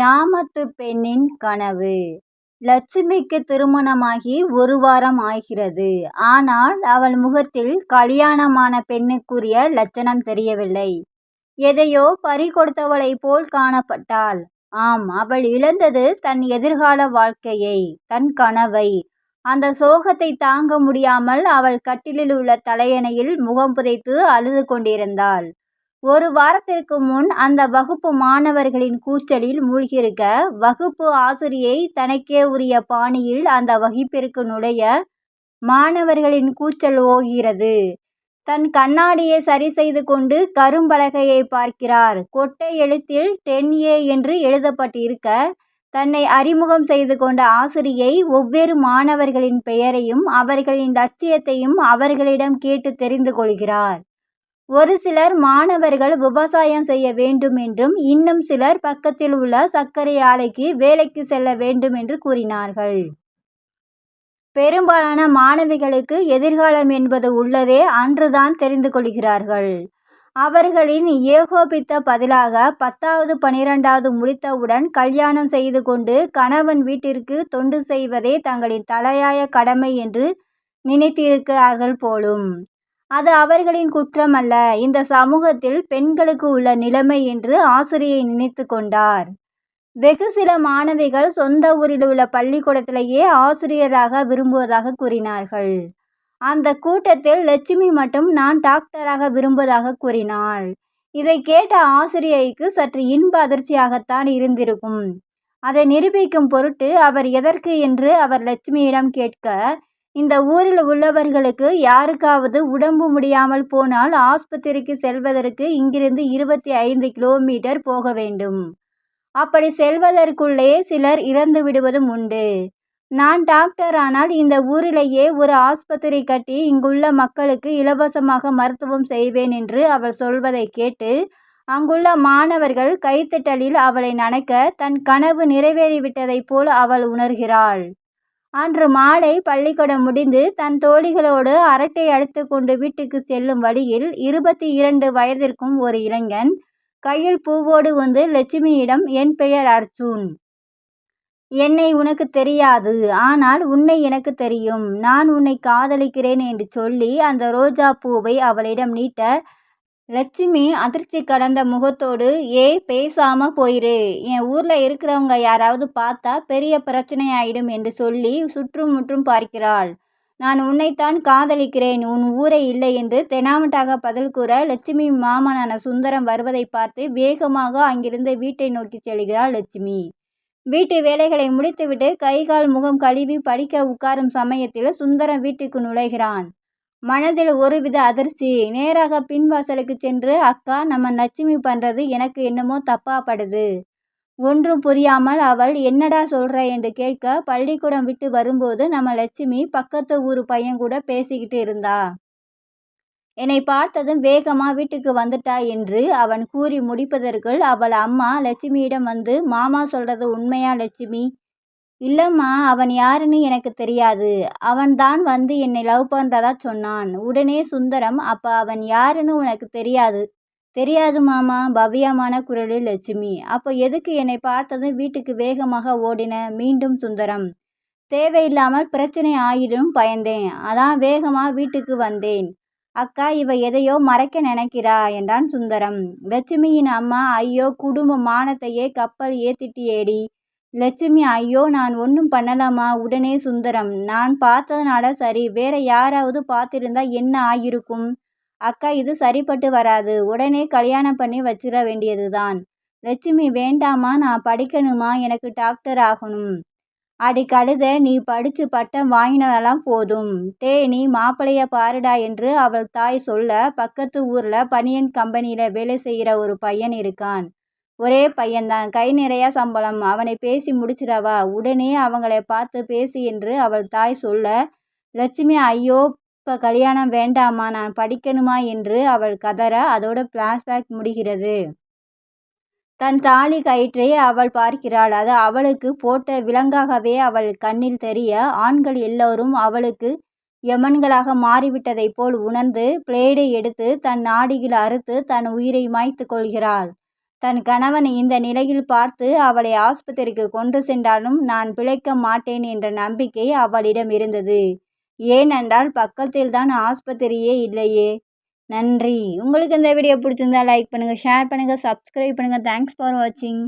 கிராமத்து பெண்ணின் கனவு லட்சுமிக்கு திருமணமாகி ஒரு வாரம் ஆகிறது. ஆனால் அவள் முகத்தில் கல்யாணமான பெண்ணுக்குரிய லட்சணம் தெரியவில்லை. எதையோ பறிகொடுத்தவளைப் போல் காணப்பட்டாள். ஆம் அவள் இழந்தது தன் எதிர்கால வாழ்க்கையை தன் கனவை. அந்த சோகத்தை தாங்க முடியாமல் அவள் கட்டிலில் உள்ள தலையணையில் முகம் புதைத்து அழுது கொண்டிருந்தாள். ஒரு வாரத்திற்கு முன் அந்த வகுப்பு மாணவர்களின் கூச்சலில் மூழ்கியிருக்க வகுப்பு ஆசிரியை தனக்கே உரிய பாணியில் அந்த வகுப்பிற்கு நுழைய மாணவர்களின் கூச்சல் ஓகிறது. தன் கண்ணாடியை சரி செய்து கொண்டு கரும்பலகையை பார்க்கிறார். கொட்டை எழுத்தில் டென் ஏ என்று எழுதப்பட்டிருக்க தன்னை அறிமுகம் செய்து கொண்ட ஆசிரியை ஒவ்வேறு மாணவர்களின் பெயரையும் அவர்களின் லட்சியத்தையும் அவர்களிடம் கேட்டு தெரிந்து கொள்கிறார். ஒரு சிலர் மாணவர்கள் விவசாயம் செய்ய வேண்டும் என்றும் இன்னும் சிலர் பக்கத்தில் உள்ள சர்க்கரை ஆலைக்கு வேலைக்கு செல்ல வேண்டும் என்று கூறினார்கள். பெரும்பாலான மாணவிகளுக்கு எதிர்காலம் என்பது உள்ளதே அன்றுதான் தெரிந்து கொள்கிறார்கள். அவர்களின் ஏகோபித்த பதிலாக பத்தாவது பனிரெண்டாவது முடித்தவுடன் கல்யாணம் செய்து கொண்டு கணவன் வீட்டிற்கு தொண்டு செய்வதே தங்களின் தலையாய கடமை என்று நினைத்திருக்கிறார்கள் போலும். அது அவர்களின் குற்றம் அல்ல இந்த சமூகத்தில் பெண்களுக்கு உள்ள நிலைமை என்று ஆசிரியை நினைத்து கொண்டார். வெகு சில மாணவிகள் சொந்த ஊரில் உள்ள பள்ளிக்கூடத்திலேயே ஆசிரியராக விரும்புவதாக கூறினார்கள். அந்த கூட்டத்தில் லட்சுமி மட்டும் நான் டாக்டராக விரும்புவதாக கூறினாள். இதை கேட்ட ஆசிரியைக்கு சற்று இன்ப அதிர்ச்சியாகத்தான் இருந்திருக்கும். அதை நிரூபிக்கும் பொருட்டு அவர் எதற்கு என்று அவர் லட்சுமியிடம் கேட்க இந்த ஊரில் உள்ளவர்களுக்கு யாருக்காவது உடம்பு முடியாமல் போனால் ஆஸ்பத்திரிக்கு செல்வதற்கு இங்கிருந்து இருபத்தி ஐந்து கிலோமீட்டர் போக வேண்டும். அப்படி செல்வதற்குள்ளே சிலர் இறந்து விடுவதும் உண்டு. நான் டாக்டர் ஆனால் இந்த ஊரிலேயே ஒரு ஆஸ்பத்திரி கட்டி இங்குள்ள மக்களுக்கு இலவசமாக மருத்துவம் செய்வேன் என்று அவள் சொல்வதை கேட்டு அங்குள்ள மாணவர்கள் கைத்தட்டலில் அவளை நனைக்க தன் கனவு நிறைவேறிவிட்டதைப் போல் அவள் உணர்கிறாள். அன்று மாலை பள்ளிக்கூடம் முடிந்து தன் தோழிகளோடு அரட்டை அடித்து கொண்டு வீட்டுக்கு செல்லும் வழியில் இருபத்தி இரண்டு வயதிற்கும் ஒரு இளைஞன் கையில் பூவோடு வந்து லட்சுமியிடம் என் பெயர் அர்ஜுன். என்னை உனக்கு தெரியாது. ஆனால் உன்னை எனக்கு தெரியும். நான் உன்னை காதலிக்கிறேன் என்று சொல்லி அந்த ரோஜா பூவை அவளிடம் நீட்ட லட்சுமி அதிர்ச்சி கடந்த முகத்தோடு ஏ பேசாம போயிரு. என் ஊர்ல இருக்கிறவங்க யாராவது பார்த்தா பெரிய பிரச்சனையாயிடும் என்று சொல்லி சுற்றும் முற்றும் பார்க்கிறாள். நான் உன்னைத்தான் காதலிக்கிறேன் உன் ஊரே இல்லை என்று தெனாவட்டாக பதில் கூற லட்சுமி மாமனான சுந்தரம் வருவதைப் பார்த்து வேகமாக அங்கிருந்து வீட்டை நோக்கி செல்கிறாள் லட்சுமி. வீட்டு வேலைகளை முடித்துவிட்டு கை கால் முகம் கழுவி படிக்க உட்காரும் சமயத்தில் சுந்தரம் வீட்டுக்கு நுழைகிறான். மனதில் ஒருவித அதிர்ச்சி. நேராக பின்வாசலுக்கு சென்று அக்கா நம்ம லட்சுமி பண்ணுறது எனக்கு என்னமோ தப்பா படுது. ஒன்றும் புரியாமல் அவள் என்னடா சொல்கிற என்று கேட்க பள்ளிக்கூடம் விட்டு வரும்போது நம்ம லட்சுமி பக்கத்து ஊர் பையன் கூட பேசிக்கிட்டு இருந்தா. என்னை பார்த்ததும் வேகமாக வீட்டுக்கு வந்துட்டா என்று அவன் கூறி முடிப்பதற்குள் அவள் அம்மா லட்சுமியிடம் வந்து மாமா சொல்கிறது உண்மையா லட்சுமி? இல்லைம்மா அவன் யாருன்னு எனக்கு தெரியாது. அவன் தான் வந்து என்னை லவ் பண்ணுறதா சொன்னான். உடனே சுந்தரம் அப்போ அவன் யாருன்னு உனக்கு தெரியாது. தெரியாது மாமா பவ்யமான குரலில் லட்சுமி. அப்போ எதுக்கு என்னை பார்த்ததும் வீட்டுக்கு வேகமாக ஓடின? மீண்டும் சுந்தரம். தேவையில்லாமல் பிரச்சனை ஆயிடும் பயந்தேன். அதான் வேகமாக வீட்டுக்கு வந்தேன். அக்கா இவ எதையோ மறைக்க நினைக்கிறா என்றான் சுந்தரம். லட்சுமியின் அம்மா ஐயோ குடும்ப மானத்தையே கப்பல் ஏத்திட்டியேடி. லட்சுமி ஐயோ நான் ஒன்றும் பண்ணலாமா உடனே சுந்தரம். நான் பார்த்ததுனால சரி வேற யாராவது பார்த்திருந்தா என்ன ஆகியிருக்கும்? அக்கா இது சரிப்பட்டு வராது. உடனே கல்யாணம் பண்ணி வச்சிட வேண்டியதுதான். லட்சுமி வேண்டாமா நான் படிக்கணுமா எனக்கு டாக்டர் ஆகணும். அடி கழுத நீ படிச்சு பட்டம் வாங்கினதெல்லாம் போதும். தே நீ மாப்பிளைய பாருடா என்று அவள் தாய் சொல்ல பக்கத்து ஊர்ல பனியன் கம்பெனியில வேலை செய்கிற ஒரு பையன் இருக்கான். ஒரே பையன்தான். கை நிறைய சம்பளம். அவனை பேசி முடிச்சிடவா? உடனே அவங்களை பார்த்து பேசு என்று அவள் தாய் சொல்ல லட்சுமி ஐயோ இப்போ கல்யாணம் வேண்டாமா நான் படிக்கணுமா என்று அவள் கதற அதோட பிளாஷ்பேக் முடிகிறது. தன் தாலி கயிற்றை அவள் பார்க்கிறாள். அது அவளுக்கு போட்ட விலங்காகவே அவள் கண்ணில் தெரிய ஆண்கள் எல்லோரும் அவளுக்கு யமன்களாக மாறிவிட்டதைப் போல் உணர்ந்து பிளேடை எடுத்து தன் நாடியில் அறுத்து தன் உயிரை மாய்த்துக் கொள்கிறாள். தன் கணவன் இந்த நிலையில் பார்த்து அவளை ஆஸ்பத்திரிக்கு கொண்டு சென்றாலும் நான் பிழைக்க மாட்டேன் என்ற நம்பிக்கை அவளிடம் இருந்தது. ஏனென்றால் பக்கத்தில் தான் ஆஸ்பத்திரியே இல்லையே. நன்றி. உங்களுக்கு இந்த வீடியோ பிடிச்சிருந்தா லைக் பண்ணுங்கள் ஷேர் பண்ணுங்கள் சப்ஸ்கிரைப் பண்ணுங்கள் தேங்க்ஸ் ஃபார் வாட்சிங்